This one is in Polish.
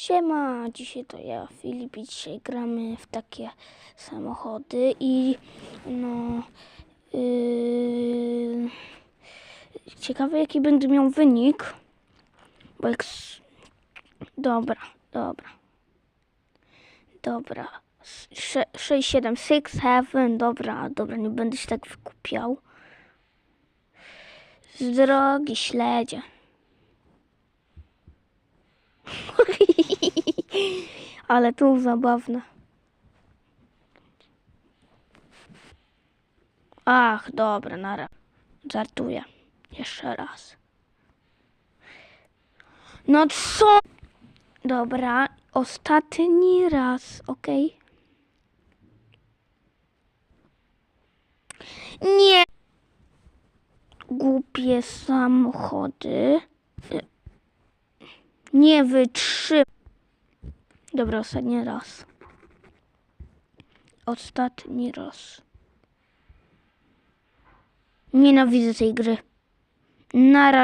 Siema, dzisiaj to ja, Filip i dzisiaj gramy w takie samochody i no... Yy, ciekawe jaki będę miał wynik, bo jak... Dobra, dobra. Dobra. 6, 7, 6, 7, dobra, dobra, nie będę się tak wykupiał. Z drogi śledzie. Ale tu zabawne. Ach, dobra, nara. Żartuję. Jeszcze raz. No co? Dobra, ostatni raz, okej? Nie! Głupie samochody. Nie wytrzymam. Dobra, ostatni raz. Ostatni raz. Nienawidzę tej gry. Na razie.